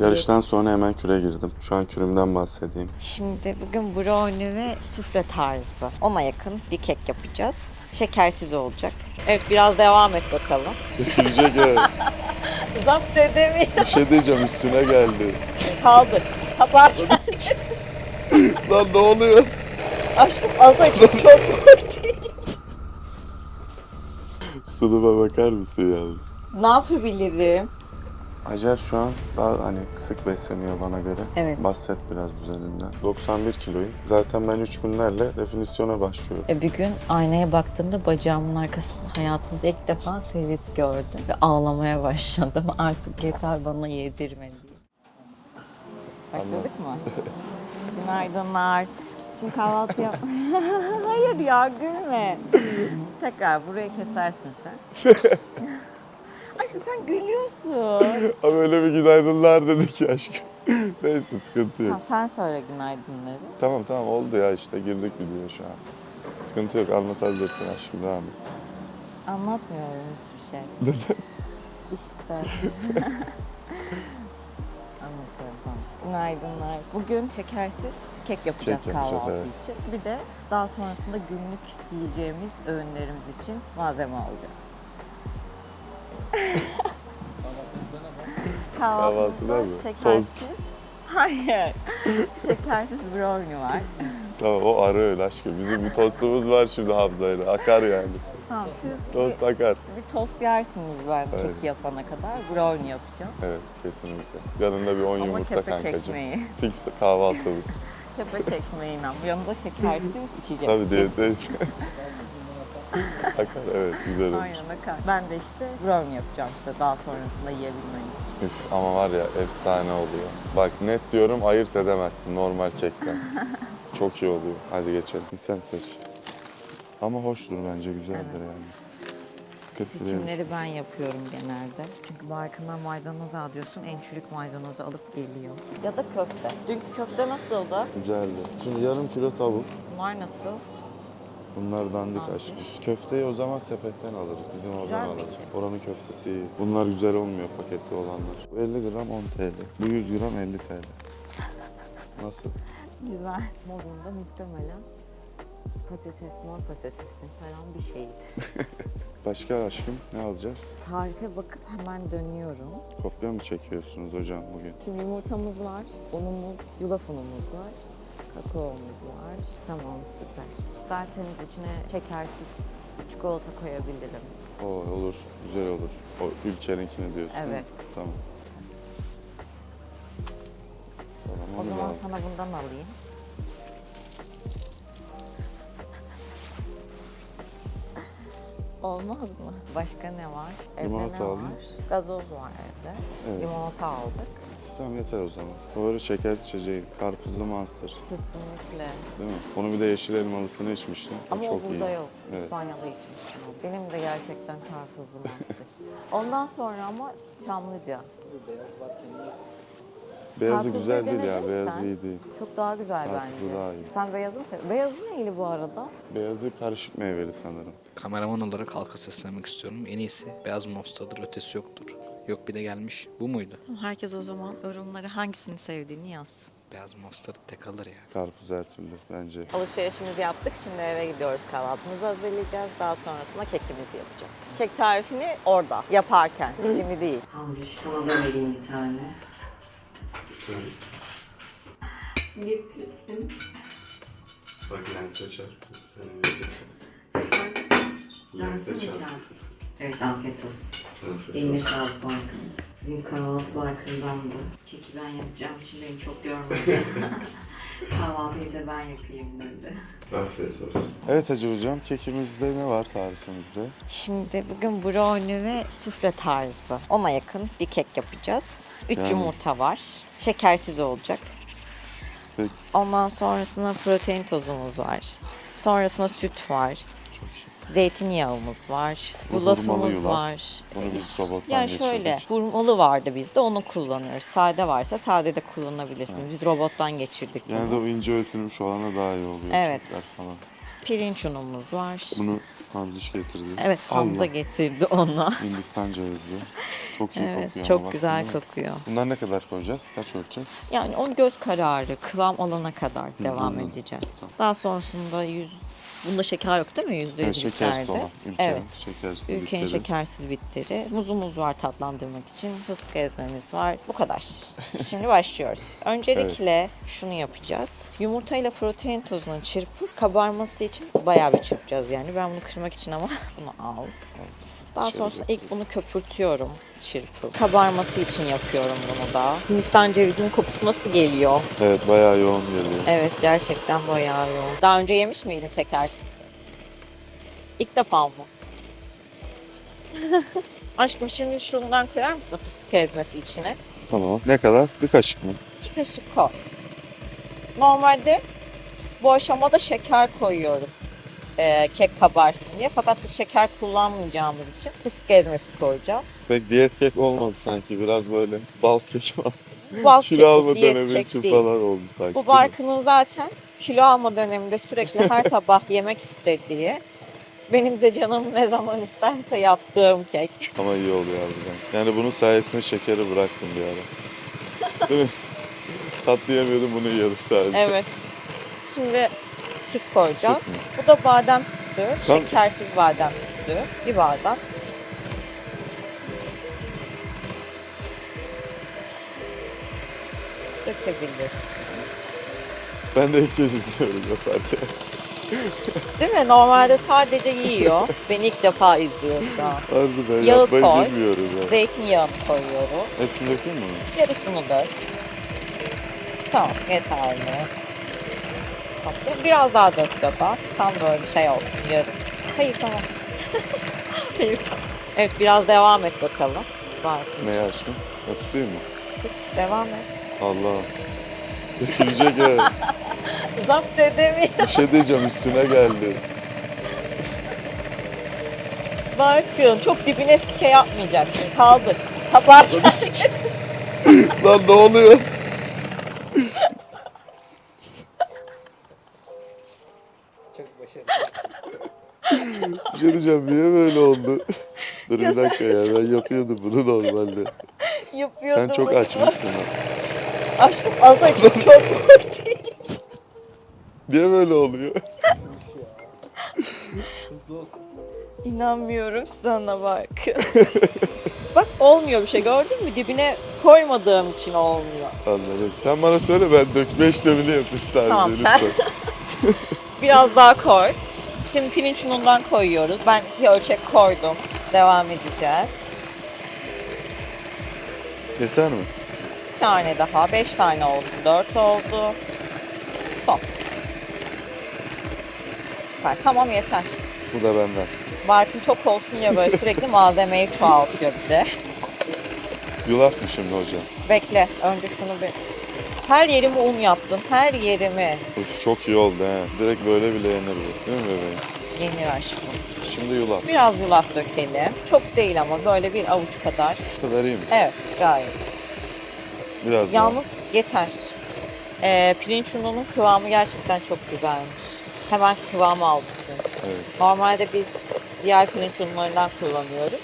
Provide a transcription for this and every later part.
Yarıştan sonra hemen küre girdim. Şu an kürümden bahsedeyim. Şimdi bugün brownie ve sufle tarzı. Ona yakın bir kek yapacağız. Şekersiz olacak. Evet biraz devam et bakalım. Üfürecek ya. Zapt edemiyorum. Bir şey diyeceğim üstüne geldi. Kaldır. Kapat. Lan ne oluyor? Aşkım az önce çok korktum. Sunuma bakar mısın yalnız? Ne yapabilirim? Acar şu an daha hani kısık besleniyor bana göre. Evet. Bahset biraz üzerinden. 91 kiloyum. Zaten ben 3 günlerle definisyona başlıyorum. E bir gün aynaya baktığımda bacağımın arkasını hayatımda ilk defa seyret gördüm. Ve ağlamaya başladım. Artık yeter bana yedirme diye. Başladık mı? Günaydınlar. Şimdi kahvaltı yap... Hayır ya gülme. Tekrar burayı kesersin sen. Aşkım sen gülüyorsun. Ama öyle bir günaydınlar dedik ki aşkım. Neyse sıkıntı yok. Tamam, sen söyle günaydınları. Tamam tamam oldu ya işte girdik videoya şu an. Sıkıntı yok anlatabilirsin aşkım devam et. Anlatmıyorum hiçbir şey. işte. Anlatıyorum tamam. Günaydınlar. Bugün şekersiz kek yapacağız Kek yapacağız, kahvaltı evet. için. Bir de daha sonrasında günlük yiyeceğimiz öğünlerimiz için malzeme alacağız. Kahvaltıda mı? şekersiz. Tost. Hayır. şekersiz brownie var. Tamam o ara öyle aşkım. Bizim bir tostumuz var şimdi Hamza'yla. Akar yani. Tamam siz Tost bir, akar. bir tost yersiniz ben Aynen. kek yapana kadar. Brownie yapacağım. Evet kesinlikle. Yanında bir 10 Ama yumurta kepek kankacığım. ekmeği. Fix kahvaltımız. Kepek ekmeğiyle. Yanında şekersiz içecek. Tabii diyetteyiz. akar evet güzel olur. Aynen akar. Ben de işte brownie yapacağım size daha sonrasında yiyebilmeniz için. Üf, ama var ya efsane oluyor. Bak net diyorum ayırt edemezsin normal kekten. Çok iyi oluyor. Hadi geçelim. Sen seç. Ama hoştur bence güzeldir yani. Kötü değilmiş. Seçimleri ben yapıyorum genelde. Çünkü barkından maydanoz al diyorsun, en çürük maydanozu alıp geliyor. Ya da köfte. Dünkü köfte nasıldı? Güzeldi. Şimdi yarım kilo tavuk. Bunlar nasıl? Bunlar dandik Dandik. aşkım. Köfteyi o zaman sepetten alırız. Bizim oradan Güzel alırız. peki. Oranın köftesi iyi. Bunlar güzel olmuyor paketli olanlar. Bu 50 gram 10 TL. Bu 100 gram 50 TL. Nasıl? Güzel. Modunda muhtemelen patates, mor patatesin falan bir şeydir. Başka aşkım ne alacağız? Tarife bakıp hemen dönüyorum. Kopya mı çekiyorsunuz hocam bugün? Şimdi yumurtamız var, unumuz, yulaf unumuz var, kakaomuz var. Tamam süper. İsterseniz içine şekersiz çikolata koyabilirim. O olur, güzel olur. O ülkeninkini diyorsunuz. Evet. Tamam. Tamam, O onu da zaman al. sana bundan alayım. Olmaz mı? Başka ne var? Evde Limonata ne aldın. var? Gazoz var evde. Evet. Limonata aldık. Tamam yeter o zaman. Favori şekersiz içeceği, karpuzlu monster. Kesinlikle. Değil mi? Onu bir de yeşil elmalısını içmiştim. O Ama çok o burada iyi. yok. Evet. İspanya'da içmiştim. o. Benim de gerçekten karpuzlu monster. Ondan sonra ama Çamlıca. Beyazı Karpuzlu güzel değil ya, mi beyazı sen? iyi değil. Çok daha güzel Karpuzlu bence. daha iyi. Sen beyazı mı seviyorsun? Beyazı neyli bu arada? Beyazı karışık meyveli sanırım. Kameraman olarak halka seslenmek istiyorum. En iyisi beyaz monsterdır, ötesi yoktur. Yok bir de gelmiş. Bu muydu? Herkes o zaman yorumlara hangisini sevdiğini yazsın. Beyaz monster tek alır ya. Karpuz her türlü bence. Alışverişimizi yaptık. Şimdi eve gidiyoruz. Kahvaltımızı hazırlayacağız. Daha sonrasında kekimizi yapacağız. Kek tarifini orada yaparken. Şimdi değil. Hamza sana da vereyim bir tane. Getirdim. Bak ben seçer. Seni Evet afiyet olsun. Eline sağlık Barkın. Bugün kahvaltı Barkın'dandı. Keki ben yapacağım için beni çok yormadı. Kahvaltıyı da ben yapayım dedi. Afiyet olsun. Evet Hacı Hocam, kekimizde ne var tarifimizde? Şimdi bugün brownie ve sufle tarzı. Ona yakın bir kek yapacağız. 3 Yani- yumurta var. Şekersiz olacak. Peki. Ondan sonrasında protein tozumuz var. Sonrasında süt var. Zeytinyağımız var. Yulafımız yulaf. var. Bunu biz robottan Yani geçirdik. şöyle hurmalı vardı bizde onu kullanıyoruz. Sade varsa sade de kullanabilirsiniz. Biz robottan geçirdik bunu. Yani de o ince öğütülmüş olana daha iyi oluyor. Evet. falan. Pirinç unumuz var. Bunu Hamziş getirdi. Evet Hamza Allah. getirdi onu. Hindistan cevizi. Çok iyi Evet kokuyor. çok güzel baksana. kokuyor. Bunlar ne kadar koyacağız? Kaç ölçek? Yani onu göz kararı, kıvam alana kadar devam edeceğiz. Daha sonrasında yüz... Bunda şeker yok değil mi? Yüzde yüz. Ülkenin Evet. şekersiz Ülkenin bitleri. şekersiz bitteri. Muzumuz var tatlandırmak için. Fıstık ezmemiz var. Bu kadar. Şimdi başlıyoruz. Öncelikle şunu yapacağız. Yumurtayla protein tozunu çırpıp kabarması için bayağı bir çırpacağız yani. Ben bunu kırmak için ama bunu al. Daha sonrasında ilk bunu köpürtüyorum çırpıp. Kabarması için yapıyorum bunu da. Hindistan cevizinin kokusu nasıl geliyor? Evet bayağı yoğun geliyor. Evet gerçekten bayağı yoğun. Daha önce yemiş miydin şekersiz? İlk defa mı? Aşkım şimdi şundan kırar mısın fıstık ezmesi içine? Tamam. Ne kadar? Bir kaşık mı? İki kaşık koy. Normalde bu aşamada şeker koyuyoruz. Ee, kek kabarsın diye. Fakat biz şeker kullanmayacağımız için fıstık ezmesi koyacağız. Pek diyet kek olmadı sanki. Biraz böyle bal kek var. Bal Kilo keki, alma diyet dönemi kek için değil. falan oldu sanki. Bu değil mi? Barkın'ın zaten kilo alma döneminde sürekli her sabah yemek istediği, benim de canım ne zaman isterse yaptığım kek. Ama iyi oluyor harbiden. Yani bunun sayesinde şekeri bıraktım bir ara. Değil mi? Tatlı yemiyordum bunu yiyordum sadece. Evet. Şimdi süt koyacağız. Mü? Bu da badem sütü, Tam- şekersiz badem sütü. Bir bardak. Dökebilirsin. Ben de kez izliyorum yaparken. Değil mi? Normalde sadece yiyor. Beni ilk defa izliyor şu an. Harbiden Yağı yapmayı koy. bilmiyoruz yani. Zeytinyağını koyuyoruz. Hepsini dökeyim mi? Yarısını dök. Tamam yeterli. Kapatayım. Biraz daha dök baba. Tam böyle şey olsun yarım. Hayır tamam. Hayır tamam. Evet biraz devam et bakalım. Var. Neyi açtım? Ya tutayım mı? Tut devam et. Allah. Dökülecek ya. Zapt edemiyorum. Bir şey diyeceğim üstüne geldi. Barkın çok dibine şey yapmayacaksın. Kaldır. Kabar. Lan ne oluyor? Çok başarılı. Bir şey diyeceğim niye böyle oldu? Dur bir dakika ya ben yapıyordum bunu normalde. Yapıyordum. Sen çok açmışsın. ha. Aşkım az açık çok değil. Niye böyle oluyor? Hızlı olsun. İnanmıyorum sana bak. bak olmuyor bir şey gördün mü? Dibine koymadığım için olmuyor. Anladım. Sen bana söyle ben dökme işlemini yapayım sadece Tamam, lütfen. sen- Biraz daha koy. Şimdi pirinç unundan koyuyoruz. Ben bir ölçek koydum. Devam edeceğiz. Yeter mi? Bir tane daha. Beş tane olsun. Dört oldu. Son. Süper. Tamam yeter. Bu da benden. Barkın çok olsun ya böyle sürekli malzemeyi çoğaltıyor bir de. Yulaf mı şimdi hocam? Bekle. Önce şunu bir... Her yerimi un yaptım. Her yerimi. Uf çok iyi oldu he. Direkt böyle bile yenir bu. Değil mi bebeğim? Yenir aşkım. Şimdi yulaf. Biraz yulaf dökelim. Çok değil ama böyle bir avuç kadar. Bu kadar iyi mi? Evet gayet. Biraz. Yalnız yeter. Ee, pirinç ununun kıvamı gerçekten çok güzelmiş. Hemen kıvam aldı çünkü. Evet. Normalde biz diğer pirinç unlarından kullanıyoruz.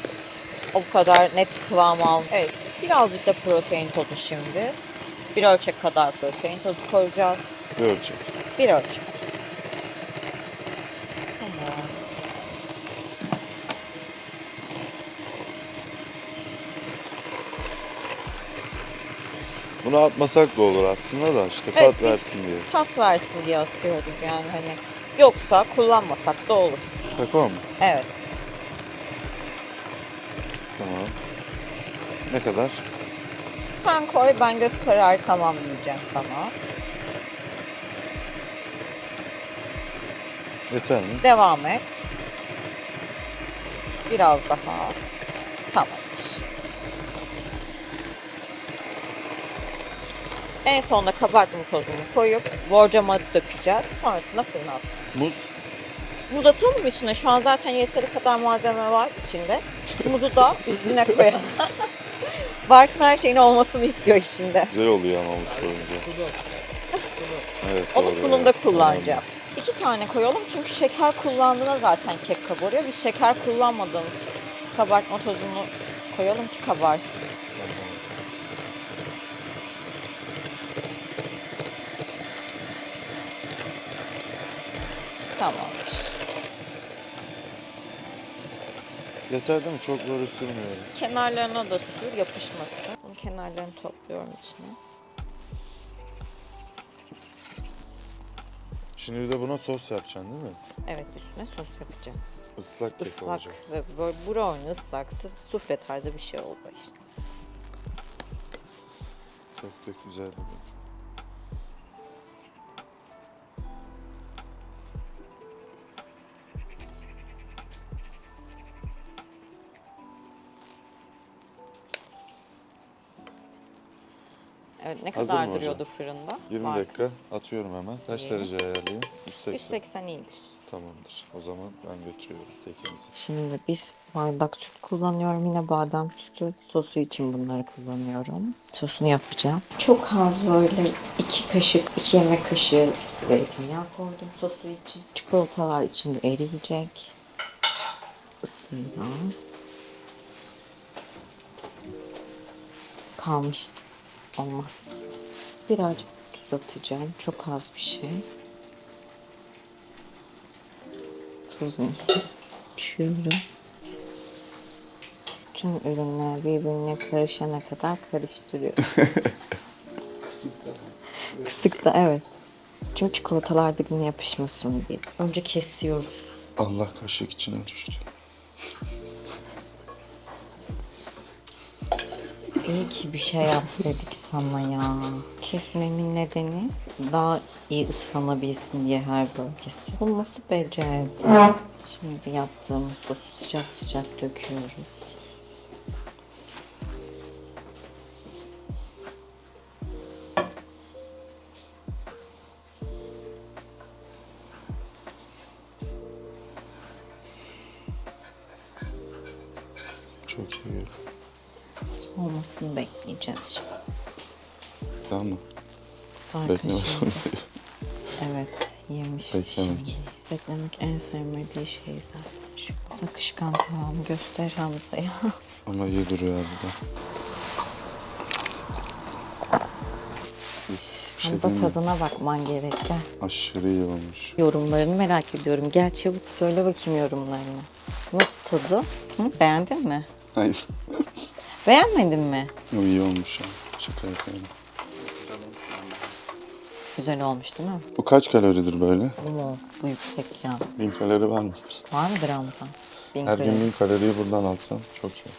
O kadar net kıvam aldı. Evet. Birazcık da protein tozu şimdi. Bir ölçek kadar protein tozu koyacağız. Bir ölçek. Bir ölçek. Tamam. Bunu atmasak da olur aslında da işte tat biz- versin diye. Tat versin diye atıyoruz yani hani. Yoksa kullanmasak da olur. Kakao mu? Evet. Tamam. Ne kadar? Sen koy ben göz kararı tamam diyeceğim sana. Yeter mi? Devam et. Biraz daha. Tamamdır. En sonunda kabartma tozunu koyup borcama dökeceğiz. Sonrasında fırına atacağız. Muz. Muz atalım içine. Şu an zaten yeteri kadar malzeme var içinde. Muzu da üstüne koyalım. Barkın her şeyin olmasını istiyor içinde. Güzel oluyor ama. Sulu. Sulu. Evet, Onu doğru sunumda ya. kullanacağız. İki tane koyalım çünkü şeker kullandığında zaten kek kabarıyor. Biz şeker kullanmadığımız kabartma tozunu koyalım ki kabarsın. Tamamdır. Yeter değil mi? Çok böyle sürmüyorum. Kenarlarına da sür yapışmasın. Bunun kenarlarını topluyorum içine. Şimdi bir de buna sos yapacaksın değil mi? Evet üstüne sos yapacağız. Islak kek Islak olacak. ve böyle brownie ıslak su- sufle tarzı bir şey oldu işte. Çok da güzel bir de. Ne Hazır kadar mı hocam? duruyordu fırında? 20 Var. dakika atıyorum hemen. Kaç İyi. derece ayarlayayım? 180. 180 iyidir. Tamamdır. O zaman ben götürüyorum tekenizi. Şimdi biz bardak süt kullanıyorum. Yine badem sütü. Sosu için bunları kullanıyorum. Sosunu yapacağım. Çok az böyle iki kaşık, iki yemek kaşığı zeytinyağı koydum sosu için. Çikolatalar içinde eriyecek. Isıyla. Kalmış olmaz. Birazcık tuz atacağım. Çok az bir şey. Tuzunu açıyorum. Tüm ürünler birbirine karışana kadar karıştırıyorum. Kısık da evet. Çünkü çikolatalar birbirine yapışmasın diye. Önce kesiyoruz. Allah kaşık içine düştü. Ki bir şey yap dedik sana ya. Kesmemin nedeni daha iyi ıslanabilsin diye her bölgesi. Bu nasıl becerdi? Şimdi yaptığımız sosu sıcak sıcak döküyoruz. Bekleyeceğiz şimdi. Tamam mı? Evet, yemiş Beklemek. şimdi. Beklemek en sevmediği şey zaten. Şu kız akışkan kıvamı göster Hamza'ya. Ama iyi duruyor harbiden. Şey Hamza mi? tadına bakman gerek. Gel. Aşırı iyi olmuş. Yorumlarını merak ediyorum. Gel çabuk söyle bakayım yorumlarını. Nasıl tadı? Hı? Beğendin mi? Hayır. Beğenmedin mi? İyi olmuş ya. Şaka yapıyorum. Güzel olmuş değil mi? Bu kaç kaloridir böyle? Oo, bu yüksek ya. Bin kalori var mıdır? Var mıdır Hamza? Bin Her gün kalori. bin kaloriyi buradan alsam çok iyi.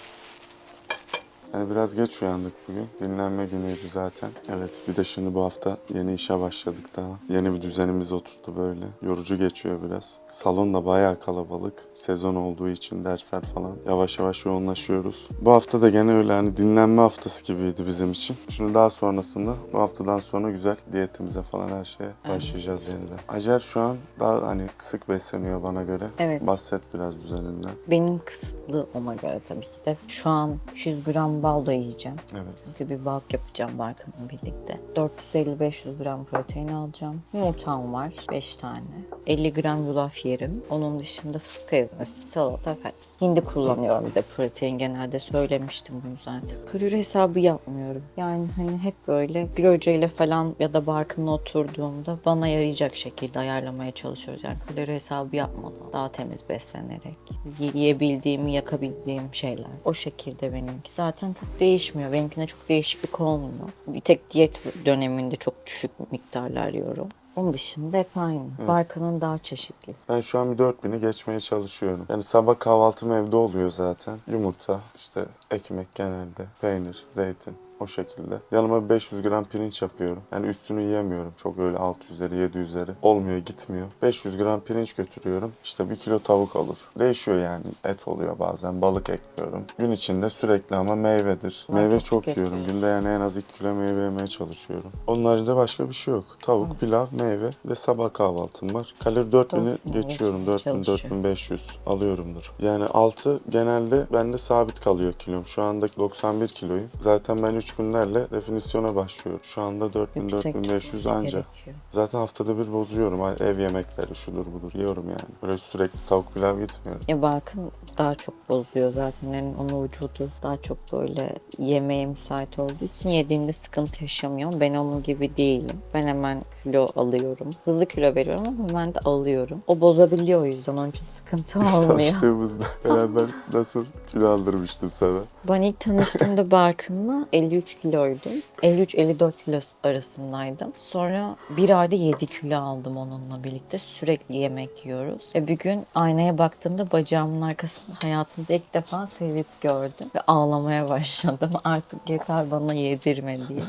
Yani biraz geç uyandık bugün. Dinlenme günüydü zaten. Evet bir de şimdi bu hafta yeni işe başladık daha. Yeni bir düzenimiz oturdu böyle. Yorucu geçiyor biraz. Salon da bayağı kalabalık. Sezon olduğu için dersler falan. Yavaş yavaş yoğunlaşıyoruz. Bu hafta da gene öyle hani dinlenme haftası gibiydi bizim için. Şimdi daha sonrasında bu haftadan sonra güzel diyetimize falan her şeye başlayacağız yeniden. Acer şu an daha hani sık besleniyor bana göre. Evet. Bahset biraz düzeninden. Benim kısıtlı ona göre tabii ki de. Şu an 200 gram bal da yiyeceğim. Evet. Çünkü bir bulk yapacağım Barkan'la birlikte. 450-500 gram protein alacağım. Yumurtam var 5 tane. 50 gram yulaf yerim. Onun dışında fıstık ezmesi, salata falan. Hindi kullanıyorum bir de protein genelde söylemiştim bunu zaten. Kalori hesabı yapmıyorum. Yani hani hep böyle bir hocayla falan ya da Barkan'la oturduğumda bana yarayacak şekilde ayarlamaya çalışıyoruz. Yani kalori hesabı yapmadan daha temiz beslenerek yiyebildiğimi, yakabildiğim şeyler. O şekilde benimki. Zaten çok değişmiyor. Benimkine çok değişiklik olmuyor. Bir tek diyet döneminde çok düşük miktarlar yiyorum. Onun dışında hep aynı. Barkanın daha çeşitli. Ben şu an bir 4000'i geçmeye çalışıyorum. Yani sabah kahvaltım evde oluyor zaten. Yumurta, işte ekmek genelde, peynir, zeytin o şekilde. Yanıma bir 500 gram pirinç yapıyorum. Yani üstünü yiyemiyorum. Çok öyle 600'leri 700'leri olmuyor gitmiyor. 500 gram pirinç götürüyorum. İşte 1 kilo tavuk olur. Değişiyor yani. Et oluyor bazen. Balık ekliyorum. Gün içinde sürekli ama meyvedir. Ben Meyve çok yiyorum. Günde yani en az 2 kilo meyve yemeye çalışıyorum. Onun haricinde başka bir şey yok. Tavuk, pilav, meyve ve sabah kahvaltım var. Kalori 4000'i Dört bin geçiyorum. geçmeye 4000 çalışıyor. 4500 alıyorumdur. Yani 6 genelde bende sabit kalıyor kilom. Şu anda 91 kiloyum. Zaten ben 3 2-3 günlerle definisyona başlıyor. Şu anda 4000-4500 Yüksek anca. gerekiyor. Zaten haftada bir bozuyorum. Ev yemekleri şudur budur yiyorum yani. Öyle sürekli tavuk pilav gitmiyorum. Ya Barkın daha çok bozuyor zaten. Yani onun vücudu daha çok böyle yemeğe müsait olduğu için yediğinde sıkıntı yaşamıyor. Ben onun gibi değilim. Ben hemen kilo alıyorum. Hızlı kilo veriyorum ama ben de alıyorum. O bozabiliyor o yüzden onun için sıkıntı olmuyor. Tanıştığımızda beraber nasıl kilo aldırmıştım sana. Ben ilk tanıştığımda Barkın'la 53 kiloydum. 53-54 kilo arasındaydım. Sonra bir ayda 7 kilo aldım onunla birlikte. Sürekli yemek yiyoruz. Ve bir gün aynaya baktığımda bacağımın arkasında hayatımda ilk defa selülit gördüm. Ve ağlamaya başladım. Artık yeter bana yedirme diye.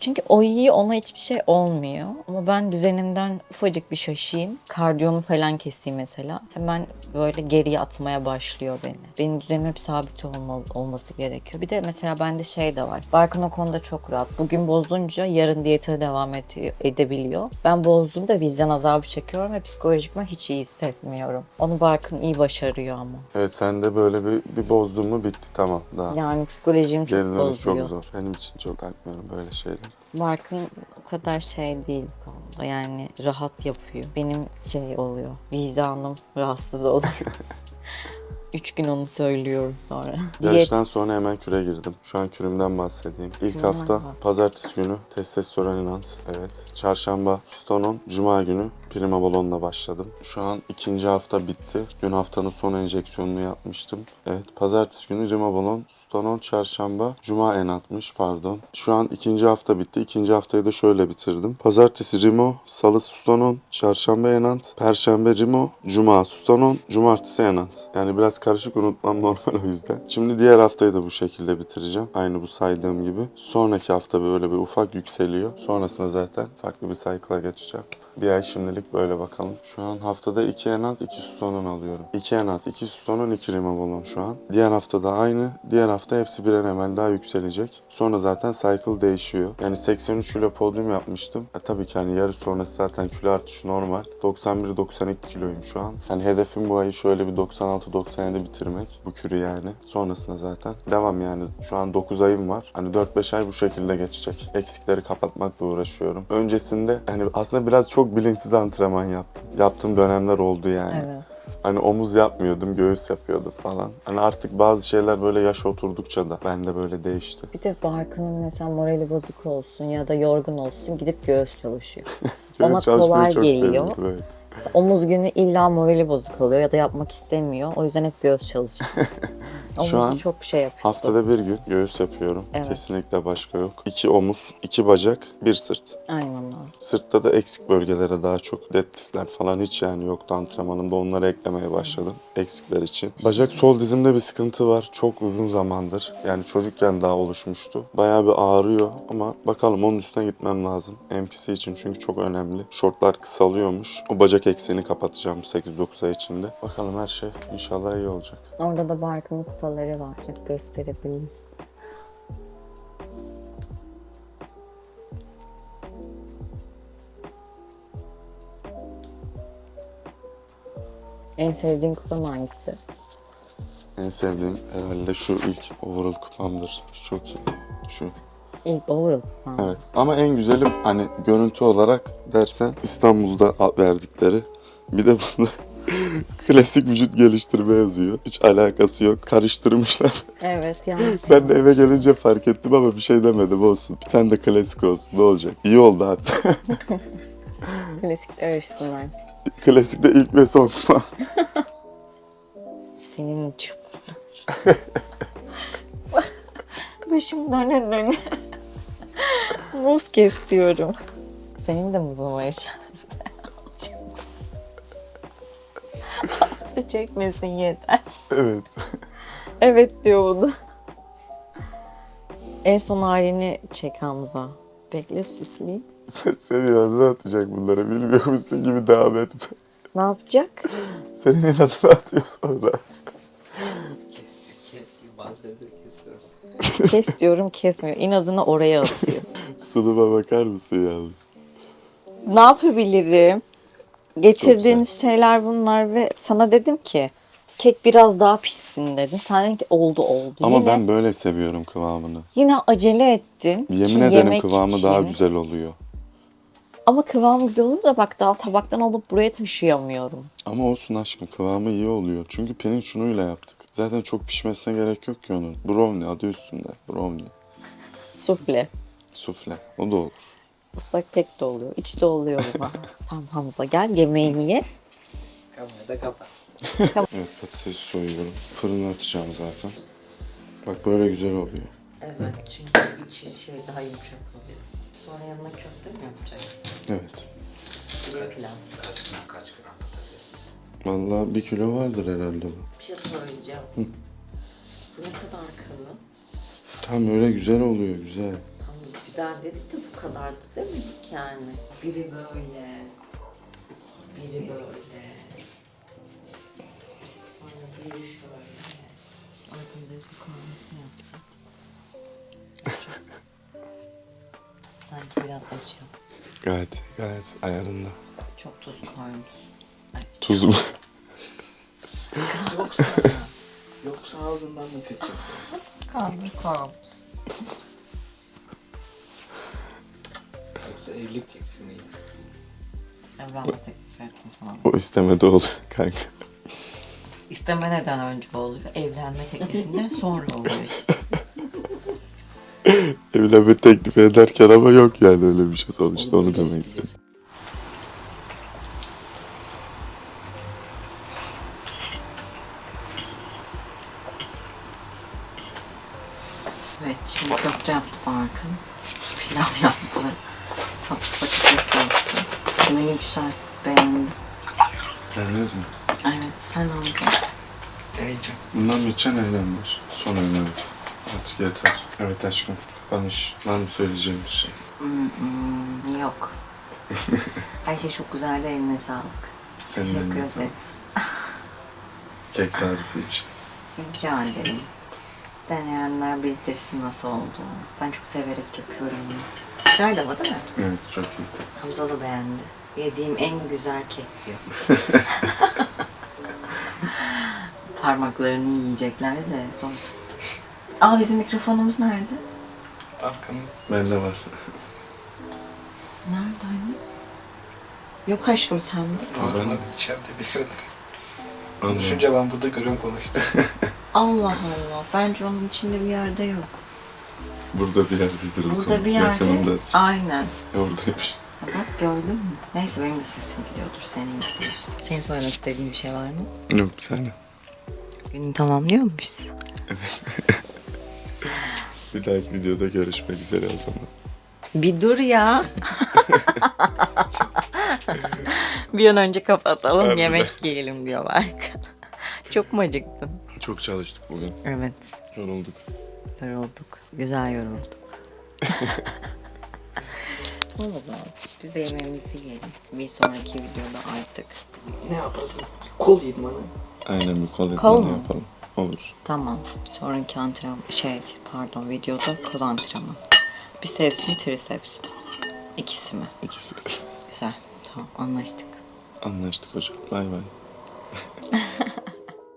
Çünkü o iyi ona hiçbir şey olmuyor. Ama ben düzenimden ufacık bir şaşayım. Kardiyomu falan keseyim mesela. Hemen böyle geriye atmaya başlıyor beni. Benim düzenim hep sabit olmalı, olması gerekiyor. Bir de mesela bende şey de var. Barkın o konuda çok rahat. Bugün bozunca yarın diyetine devam ediyor, edebiliyor. Ben bozduğumda vicdan azabı çekiyorum ve psikolojikman hiç iyi hissetmiyorum. Onu Barkın iyi başarıyor ama. Evet sende böyle bir, bir bozdun mu bitti tamam daha. Yani psikolojim çok Geri dönüş bozuyor. çok zor. Benim için çok takmıyorum böyle şeyler. Barkın o kadar şey değil bu konuda. Yani rahat yapıyor. Benim şey oluyor. Vicdanım rahatsız oluyor. Üç gün onu söylüyorum sonra. Yarıştan sonra hemen küre girdim. Şu an kürümden bahsedeyim. İlk Küründen hafta bahset. pazartesi günü testosteron inant. Evet. Çarşamba stonon. Cuma günü prima balonla başladım. Şu an ikinci hafta bitti. Dün haftanın son enjeksiyonunu yapmıştım. Evet. Pazartesi günü rima balon, stonon, çarşamba, cuma enatmış pardon. Şu an ikinci hafta bitti. İkinci haftayı da şöyle bitirdim. Pazartesi rimo, salı stonon, çarşamba enant, perşembe rimo, cuma stonon, cumartesi enant. Yani biraz karışık unutmam normal o yüzden. Şimdi diğer haftayı da bu şekilde bitireceğim. Aynı bu saydığım gibi. Sonraki hafta böyle bir ufak yükseliyor. Sonrasında zaten farklı bir cycle'a geçeceğim. Bir ay şimdilik böyle bakalım. Şu an haftada 2 enant, 2 sustonon alıyorum. 2 enant, 2 sustonon, 2 rimabolon şu an. Diğer haftada aynı. Diğer hafta hepsi birer hemen daha yükselecek. Sonra zaten cycle değişiyor. Yani 83 kilo podyum yapmıştım. E tabii ki hani yarış sonrası zaten kilo artışı normal. 91-92 kiloyum şu an. Yani hedefim bu ayı şöyle bir 96-97 bitirmek. Bu kürü yani. Sonrasında zaten devam yani. Şu an 9 ayım var. Hani 4-5 ay bu şekilde geçecek. Eksikleri kapatmakla uğraşıyorum. Öncesinde hani aslında biraz çok bilinçsiz antrenman yaptım. Yaptığım dönemler oldu yani. Evet. Hani omuz yapmıyordum, göğüs yapıyordum falan. Hani artık bazı şeyler böyle yaş oturdukça da bende böyle değişti. Bir de Barkın'ın mesela morali bozuk olsun ya da yorgun olsun gidip göğüs çalışıyor. Ona Göğüs çalışmayı kolay çok geliyor. seviyorum, Evet. Mesela omuz günü illa morali bozuk oluyor ya da yapmak istemiyor. O yüzden hep göğüs çalışıyor. Omuzu an çok şey yapıyor. Haftada bir gün göğüs yapıyorum. Evet. Kesinlikle başka yok. İki omuz, iki bacak, bir sırt. Aynen öyle. Sırtta da eksik bölgelere daha çok deadliftler falan hiç yani yoktu antrenmanımda. Onları eklemeye başladım eksikler için. Bacak sol dizimde bir sıkıntı var. Çok uzun zamandır. Yani çocukken daha oluşmuştu. Bayağı bir ağrıyor ama bakalım onun üstüne gitmem lazım. MPC için çünkü çok önemli. Şortlar kısalıyormuş. O bacak eksiğini kapatacağım bu 8-9 ay içinde. Bakalım her şey inşallah iyi olacak. Orada da Barkın'ın kupaları var. Hep gösterebiliriz. En sevdiğin kupam hangisi? En sevdiğim herhalde şu ilk overall kupamdır. Şu çok iyi. Şu. İlk overall kupam. Evet. Ama en güzeli hani görüntü olarak dersen İstanbul'da verdikleri. Bir de bunda klasik vücut geliştirme yazıyor. Hiç alakası yok. Karıştırmışlar. Evet yanlış. Ben de eve gelince fark ettim ama bir şey demedim olsun. Bir tane de klasik olsun. Ne olacak? İyi oldu hatta. Klasikte öğretsinler. Klasikte ilk ve son kupa. Senin için. Başım döne döne. Muz kesiyorum. Senin de muzun var içeride. Ağzı çekmesin yeter. evet. Evet diyor bu da. En son halini çek Hamza. Bekle süsleyeyim. Sen, senin adını atacak bunlara. Bilmiyor musun gibi devam etme. Ne yapacak? Senin adını atıyor sonra. Kes, kes, evleri kesiyorum. Kes diyorum kesmiyor. İnadına oraya atıyor. Sunuma bakar mısın yalnız? Ne yapabilirim? Getirdiğiniz şeyler bunlar ve sana dedim ki kek biraz daha pişsin dedin. Sen dedin ki oldu oldu. Ama yine, ben böyle seviyorum kıvamını. yine acele ettin. Yemin ederim kıvamı daha için. güzel oluyor. Ama kıvamı güzel olunca bak daha tabaktan alıp buraya taşıyamıyorum. Ama olsun aşkım kıvamı iyi oluyor. Çünkü pirinç unuyla yaptık. Zaten çok pişmesine gerek yok ki onun. Brownie adı üstünde. Brownie. Sufle. Sufle. O da olur. Islak kek de oluyor. içi de oluyor baba. tamam Hamza gel yemeğini ye. Kamerayı da kapat. Evet patatesi soyuyorum. Fırına atacağım zaten. Bak böyle güzel oluyor. Evet çünkü içi şey daha yumuşak oluyor. Sonra yanına köfte mi yapacaksın? Evet. Bir de pilav. Kaç gram, kaç gram patates? Vallahi bir kilo vardır herhalde bu. Bir şey söyleyeceğim. Bu ne kadar kalın? Tam öyle güzel oluyor güzel. Güzel dedik de bu kadardı demedik yani. Biri böyle. Biri böyle. Sonra biri şöyle. Arkamıza bir kahvesini yaptık. Sanki biraz acı. Gayet gayet ayarında. Çok tuz koymuş. Tuz mu? Yoksa, yoksa ağzından mı kaçacak? Kahve koymuş. Yoksa evlilik teklifi miydi? Evlenme teklif ettim sana. o istemede oldu kanka. İsteme neden önce oluyor? Evlenme teklifinden sonra oluyor işte. Evlenme teklifi ederken ama yok yani öyle bir şey sonuçta onu demek istedim. Evet, şimdi köfte yaptı Barkın. Pilav yaptı. Tatlı patates yaptı. Menü güzel, beğendim. Beğendiniz mi? Evet, sen aldın. Deneyeceğim. Bundan geçen eğlenmiş. Son eğlenme. Artık yeter. Evet aşkım. Kapanış. Var mı söyleyeceğim bir şey? Hmm, hmm, yok. Her şey çok güzeldi, eline sağlık. Senin Teşekkür eline ederiz. sağlık. Kek tarifi için. Rica ederim. Deneyenler bildirsin nasıl olduğunu. Ben çok severek yapıyorum bunu. Güzel de bu değil mi? Evet çok iyi. Hamza da beğendi. Yediğim en güzel kekti. Parmaklarını yiyecekler de son tuttu. Aa bizim mikrofonumuz nerede? Arkamda. Bende var. Nerede anne? Yok aşkım sende. Arkamda içeride bir yerde. Anladım. Konuşunca ben burada görüyorum konuştum. Allah Allah. Bence onun içinde bir yerde yok. Burada bir yerdedir o Burada zaman. bir yerde. Yakınında. Aynen. Oradaymış. Ha, Bak gördün mü? Neyse benim de sesim gidiyordur. Senin gidiyorsun. Senin söylemek istediğin bir şey var mı? Yok bir. Günü tamamlıyor muyuz? Bir dahaki videoda görüşmek üzere o zaman. Bir dur ya. bir an önce kapatalım Harbiden. yemek yiyelim diyor Barkın. Çok mu acıktın? Çok çalıştık bugün. Evet. Yorulduk. Yorulduk. Güzel yorulduk. Tamam o zaman. Biz de yemeğimizi yiyelim. Bir sonraki videoda artık. ne yaparız? Kol yedim ana. Aynen bir kol Kol idmanı mu? yapalım. Olur. Tamam. Bir sonraki antrenman şey pardon videoda kol antrenman. Biceps mi triceps mi? İkisi mi? İkisi. Güzel. Tamam anlaştık. Anlaştık hocam. Bay bay.